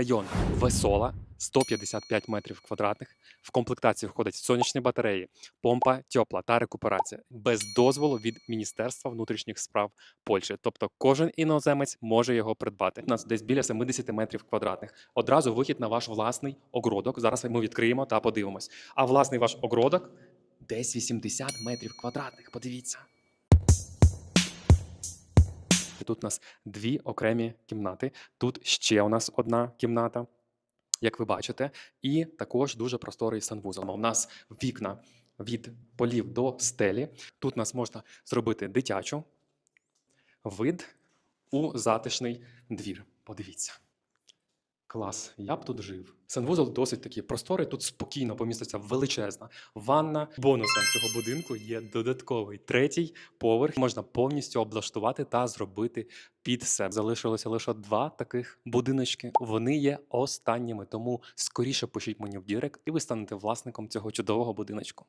Район Весола 155 метрів квадратних. В комплектацію входять сонячні батареї, помпа тепла та рекуперація без дозволу від Міністерства внутрішніх справ Польщі. Тобто кожен іноземець може його придбати. У нас десь біля 70 метрів квадратних. Одразу вихід на ваш власний огородок. Зараз ми відкриємо та подивимось. А власний ваш огородок десь 80 метрів квадратних. Подивіться. Тут у нас дві окремі кімнати. Тут ще у нас одна кімната, як ви бачите, і також дуже просторий санвузол. У нас вікна від полів до стелі. Тут у нас можна зробити дитячу вид у затишний двір. Подивіться. Клас, я б тут жив. Санвузол досить такий просторий, тут спокійно поміститься величезна ванна. Бонусом цього будинку є додатковий третій поверх. Можна повністю облаштувати та зробити під себе. Залишилося лише два таких будиночки. Вони є останніми, тому скоріше пишіть мені в Дірект, і ви станете власником цього чудового будиночку.